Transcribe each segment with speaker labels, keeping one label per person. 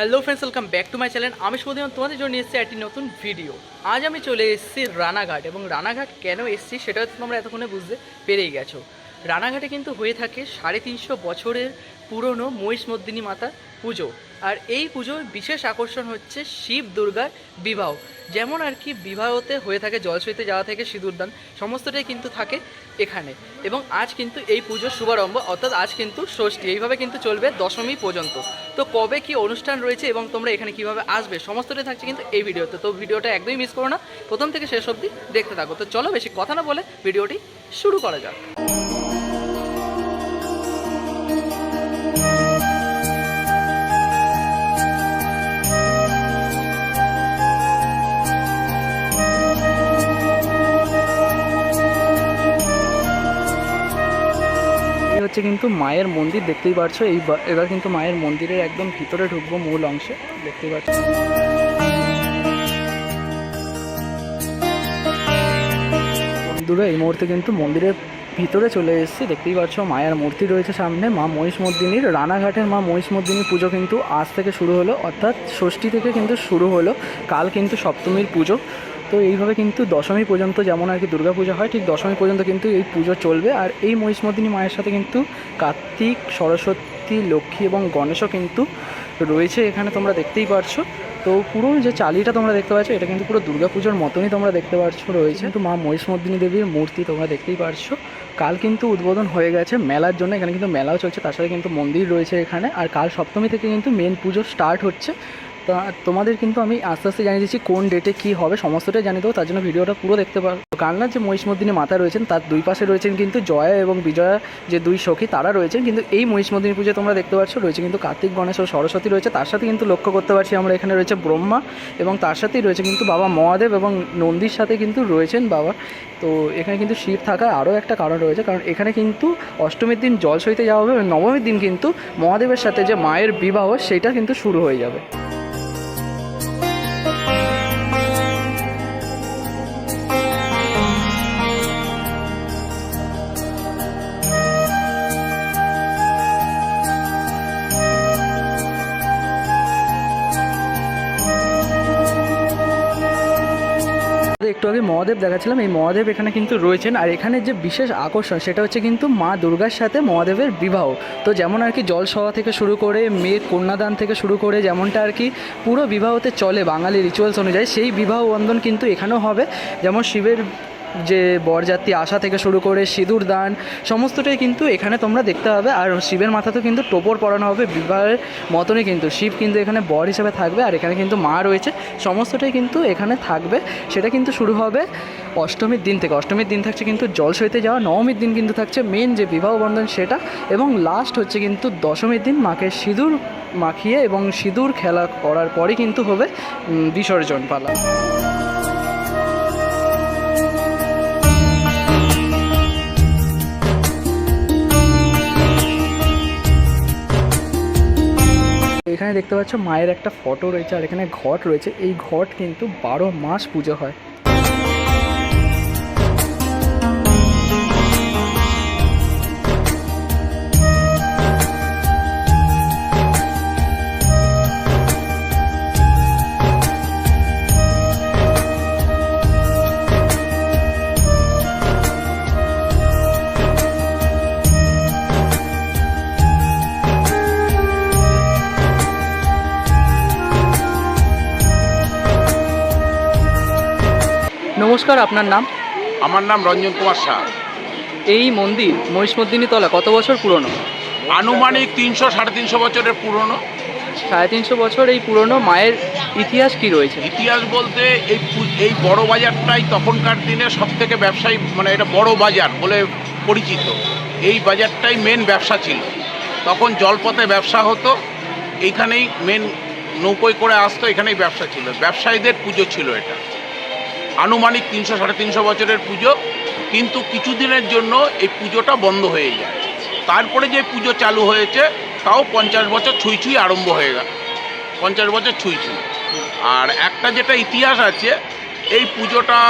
Speaker 1: Hello friends welcome back to my channel আমি সুদিন তোমাদের জন্য এসেছি একটি নতুন ভিডিও আজ আমি চলে এসেছি রানাঘাট এবং রানাঘাট কেন এসেছি সেটা তোমরা এতক্ষণে বুঝতে পেরেই গেছো। রানাঘাটে কিন্তু হয়ে থাকে সাড়ে তিনশো বছরের পুরনো মহিষমর্দিনী মাতার পুজো। আর এই পুজোর বিশেষ আকর্ষণ হচ্ছে শিব দুর্গার বিবাহ। যেমন আর কি বিবাহতে হয়ে থাকে জলসইতে যাওয়া থেকে সিঁদুরদান সমস্তটাই কিন্তু থাকে এখানে। এবং আজ কিন্তু এই পুজোর শুভারম্ভ, অর্থাৎ আজ কিন্তু ষষ্ঠী, এইভাবে কিন্তু চলবে দশমী পর্যন্ত। তো কবে কি অনুষ্ঠান রয়েছে এবং তোমরা এখানে কীভাবে আসবে, সমস্তটাই থাকছে কিন্তু এই ভিডিওতে। তো ভিডিওটা একদমই মিস করো না, প্রথম থেকে শেষ অবধি দেখতে থাকো। তো চলো বেশি কথা না বলে ভিডিওটি শুরু করা যাক। মায়ের মন্দির দেখতেই পারছ। এই এবার কিন্তু মায়ের মন্দিরের একদম ভিতরে ঢুকবো মূল অংশে, দেখতেই পাচ্ছ। বন্ধুরা, এই মুহূর্তে কিন্তু মন্দিরের ভিতরে চলে এসেছি। দেখতেই পাচ্ছ, মায়ের মূর্তি রয়েছে সামনে, মা মহিষমর্দিনীর রানাঘাটের মা মহিষমর্দিনী পুজো কিন্তু আজ থেকে শুরু হলো। অর্থাৎ ষষ্ঠী থেকে কিন্তু শুরু হলো। কাল কিন্তু সপ্তমীর পুজো। তো এইভাবে কিন্তু দশমী পর্যন্ত যেমন আর কি দুর্গা পুজো হয়, ঠিক দশমী পর্যন্ত কিন্তু এই পুজো চলবে। আর এই মহিষমর্দিনী মায়ের সাথে কিন্তু কার্তিক, সরস্বতী, লক্ষ্মী এবং গণেশও কিন্তু রয়েছে এখানে তোমরা দেখতেই পারছ। তো পুরো যে চালিটা তোমরা দেখতে পাচ্ছ, এটা কিন্তু পুরো দুর্গাপুজোর মতনই তোমরা দেখতে পাচ্ছ রয়েছে। কিন্তু মা মহিষমর্দিনী দেবীর মূর্তি তোমরা দেখতেই পারছ। কাল কিন্তু উদ্বোধন হয়ে গেছে মেলার জন্য, এখানে কিন্তু মেলাও চলছে, তার সাথে কিন্তু মন্দির রয়েছে এখানে। আর কাল সপ্তমী থেকে কিন্তু মেন পুজো স্টার্ট হচ্ছে। তা তোমাদের কিন্তু আমি আস্তে আস্তে জানিয়ে দিচ্ছি কোন ডেটে কী হবে, সমস্তটাই জানিয়ে দেবো, তার জন্য ভিডিওটা পুরো দেখতে পারো। কালনার যে মহিষমর্দিনী মাতা রয়েছেন, তার দুই পাশে রয়েছেন কিন্তু জয়া এবং বিজয়া যে দুই সখী, তারা রয়েছেন। কিন্তু এই মহিষমর্দিনী পুজো তোমরা দেখতে পাচ্ছ, রয়েছে কিন্তু কার্তিক, গণেশ ও সরস্বতী রয়েছে। তার সাথে কিন্তু লক্ষ্য করতে পারছি আমরা এখানে রয়েছে ব্রহ্মা এবং তার সাথেই রয়েছে কিন্তু বাবা মহাদেব এবং নন্দীর সাথে কিন্তু রয়েছেন বাবা। তো এখানে কিন্তু শিব থাকার আরও একটা কারণ রয়েছে, কারণ এখানে কিন্তু অষ্টমীর দিন জল সইতে যাওয়া হবে নবমীর দিন কিন্তু মহাদেবের সাথে যে মায়ের বিবাহ, সেটা কিন্তু শুরু হয়ে যাবে। একটু আগে মহাদেব দেখাচ্ছিলাম, এই মহাদেব এখানে কিন্তু রয়েছেন। আর এখানে যে বিশেষ আকর্ষণ, সেটা হচ্ছে কিন্তু মা দুর্গার সাথে মহাদেবের বিবাহ। তো যেমন আর কি জলসভা থেকে শুরু করে, মেয়ের কন্যাদান থেকে শুরু করে, যেমনটা আর কি পুরো বিবাহতে চলে বাঙালি রিচুয়ালস অনুযায়ী, সেই বিবাহ বন্ধন কিন্তু এখানেও হবে। যেমন শিবের যে বরযাত্রী আসা থেকে শুরু করে সিঁদুর দান, সমস্তটাই কিন্তু এখানে তোমরা দেখতে পাবে। আর শিবের মাথাতেও কিন্তু টোপর পরানো হবে, বিবাহের মতনই কিন্তু। শিব কিন্তু এখানে বর হিসেবে থাকবে আর এখানে কিন্তু মা রয়েছে। সমস্তটাই কিন্তু এখানে থাকবে। সেটা কিন্তু শুরু হবে অষ্টমীর দিন থেকে। অষ্টমীর দিন থাকছে কিন্তু জল সইতে যাওয়া। নবমীর দিন কিন্তু থাকছে মেন যে বিবাহ বন্ধন সেটা। এবং লাস্ট হচ্ছে কিন্তু দশমীর দিন মাকে সিঁদুর মাখিয়ে এবং সিঁদুর খেলা করার পরই কিন্তু হবে বিসর্জন পালা। এখানে দেখতে পাচ্ছ মায়ের একটা ফটো রয়েছে আর এখানে ঘট রয়েছে। এই ঘট কিন্তু বারো মাস পুজো হয়। নমস্কার আপনার নাম?
Speaker 2: আমার নাম রঞ্জন কুমার শাহ।
Speaker 1: এই মন্দির মহিষমর্দিনী তলা কত বছর পুরনো?
Speaker 2: আনুমানিক তিনশো সাড়ে তিনশো বছরের পুরনো।
Speaker 1: সাড়ে তিনশো বছর এই পুরনো মায়ের ইতিহাস কি রয়েছে?
Speaker 2: ইতিহাস বলতে এই পু- এই বড় বাজারটাই তখনকার দিনে সব থেকে ব্যবসায়ী মানে এটা বড় বাজার বলে পরিচিত। এই বাজারটাই মেন ব্যবসা ছিল। তখন জলপথে ব্যবসা হতো এইখানেই মেন নৌকোয় করে আসতো এখানেই ব্যবসা ছিল। ব্যবসায়ীদের পুজো ছিল এটা। আনুমানিক তিনশো, সাড়ে তিনশো বছরের পুজো, কিন্তু কিছুদিনের জন্য এই পুজোটা বন্ধ হয়ে যায়। তারপরে যে পুজো চালু হয়েছে, তাও পঞ্চাশ বছর ছুঁই ছুঁই আরম্ভ হয়ে গেল। পঞ্চাশ বছর ছুঁই ছুঁই আর একটা যেটা ইতিহাস আছে, এই পুজোটা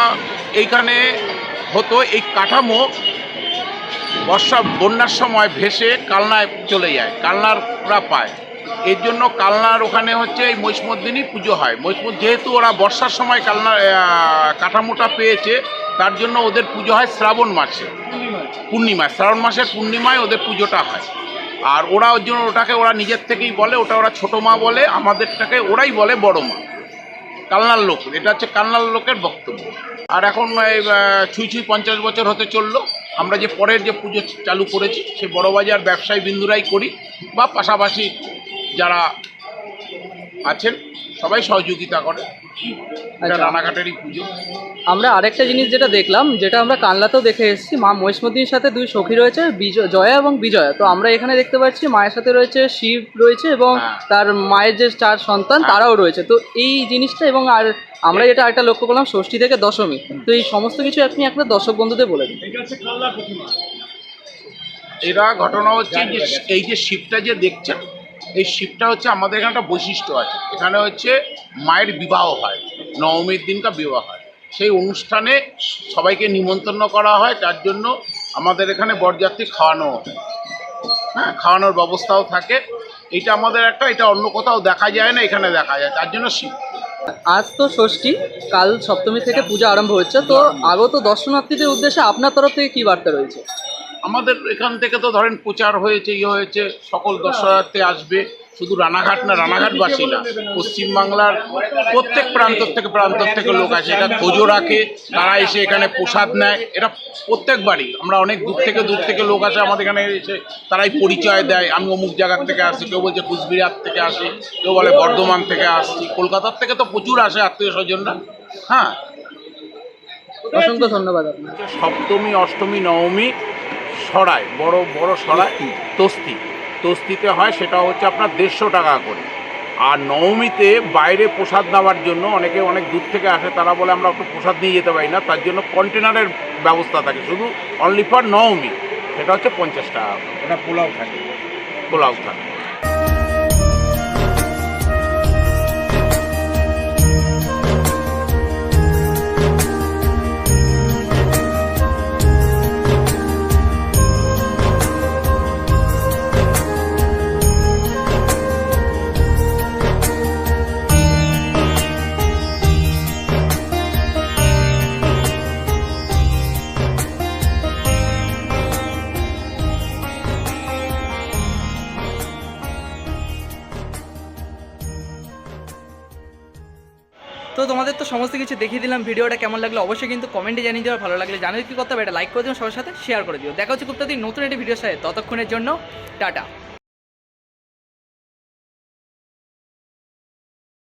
Speaker 2: এইখানে হতো, এই কাঠামো বর্ষা, বন্যার সময় ভেসে কালনায় চলে যায়, কালনাররা পায়। এর জন্য কালনার ওখানে হচ্ছে এই মহিষমর্দিনী পুজো হয়। মহিষমদ যেহেতু ওরা বর্ষার সময় কালনা কাঠামোটা পেয়েছে তার জন্য ওদের পুজো হয় শ্রাবণ মাসে। পূর্ণিমায় শ্রাবণ মাসের পূর্ণিমায় ওদের পুজোটা হয়। আর ওরা ওর জন্য ওটাকে ওরা নিজের থেকেই বলে ওটা ওরা ছোটো মা বলে আমাদেরটাকে ওরাই বলে বড় মা। কালনার লোক এটা হচ্ছে কালনার লোকের বক্তব্য। আর এখন এই, ছুঁই ছুঁই পঞ্চাশ বছর হতে চলল। আমরা যে পরের যে পুজো চালু করেছি সে বড়বাজার ব্যবসায়ী বিন্দুরাই করি বা পাশাপাশি যারা আছেন সবাই সহযোগিতা করে। এটা
Speaker 1: আচ্ছা।
Speaker 2: রানাঘাটেরই পুজো।
Speaker 1: আমরা আরেকটা জিনিস যেটা দেখলাম যেটা আমরা কানলাতেও দেখে এসেছি মা মহিষমদ্দিনীর সাথে দুই সখী রয়েছে বিজয় জয়া এবং বিজয়া। তো আমরা এখানে দেখতে পাচ্ছি মায়ের সাথে রয়েছে শিব রয়েছে এবং
Speaker 2: হ্যাঁ।
Speaker 1: তার মায়ের যে চার সন্তান
Speaker 2: হ্যাঁ।
Speaker 1: তারাও রয়েছে। তো এই জিনিসটা এবং আর আমরা যেটা একটা লক্ষ্য করলাম ষষ্ঠী থেকে দশমী। তো এই সমস্ত কিছু আপনি একটা দর্শক বন্ধুদের বলে দিন।
Speaker 2: এরা ঘটনা হচ্ছে যে এই যে শিবটা যে দেখছেন এই শিবটা হচ্ছে আমাদের এখানে একটা বৈশিষ্ট্য আছে। এখানে হচ্ছে মায়ের বিবাহ হয় নবমীর দিনকা বিবাহ হয়। সেই অনুষ্ঠানে সবাইকে নিমন্ত্রণ করা হয় তার জন্য আমাদের এখানে বরযাত্রী খাওয়ানো হয়। হ্যাঁ খাওয়ানোর ব্যবস্থাও থাকে। এটা আমাদের একটা এটা অন্য কোথাও দেখা যায় না এখানে দেখা যায় তার জন্য শিব।
Speaker 1: আজ তো ষষ্ঠী কাল সপ্তমী থেকে পূজা আরম্ভ হচ্ছে। তো আগত দর্শনার্থীদের উদ্দেশ্যে আপনার তরফ থেকে কি বার্তা রয়েছে?
Speaker 2: আমাদের এখান থেকে তো ধরেন প্রচার হয়েছে ইয়ে হয়েছে সকল দর্শনার্থী আসবে শুধু রানাঘাট না রানাঘাটবাসী না পশ্চিমবাংলার প্রত্যেক প্রান্ত থেকে প্রান্ত থেকে লোক আসে এটা খোঁজও রাখে তারা এসে এখানে প্রসাদ নেয় এটা প্রত্যেকবারই। আমরা অনেক দূর থেকে দূর থেকে লোক আসে আমাদের এখানে এসে তারাই পরিচয় দেয় আমি অমুক জায়গার থেকে আসি কেউ বলছে কুচবিহার থেকে আসি কেউ বলে বর্ধমান থেকে আসছি কলকাতার থেকে তো প্রচুর আসে আত্মীয় স্বজনরা। হ্যাঁ।
Speaker 1: অসংখ্য ধন্যবাদ
Speaker 2: সপ্তমী অষ্টমী নবমী সরায় বড় বড় সরায় তস্তি। তস্তিতে হয় সেটা হচ্ছে আপনার দেড়শো টাকা করে। আর নবমীতে বাইরে প্রসাদ দেওয়ার জন্য অনেকে অনেক দূর থেকে আসে তারা বলে আমরা একটু প্রসাদ নিয়ে যেতে পারি না তার জন্য কন্টেনারের ব্যবস্থা থাকে শুধু অনলি ফর নবমী। সেটা হচ্ছে পঞ্চাশ টাকা। এটা পোলাও থাকে। পোলাও থাকে।
Speaker 1: তো তোমাদের তো সমস্ত কিছু দেখিয়ে দিলাম, ভিডিওটা কেমন লাগল অবশ্যই কিন্তু কমেন্টে জানিয়ে দিও ভালো লাগলে জানিয়ে কি করতে হবে, এটা লাইক করে দিও, সবার সাথে শেয়ার করে দিও। দেখা হচ্ছে খুব নতুন একটি ভিডিওর সাথে, ততক্ষণের জন্য, টাটা।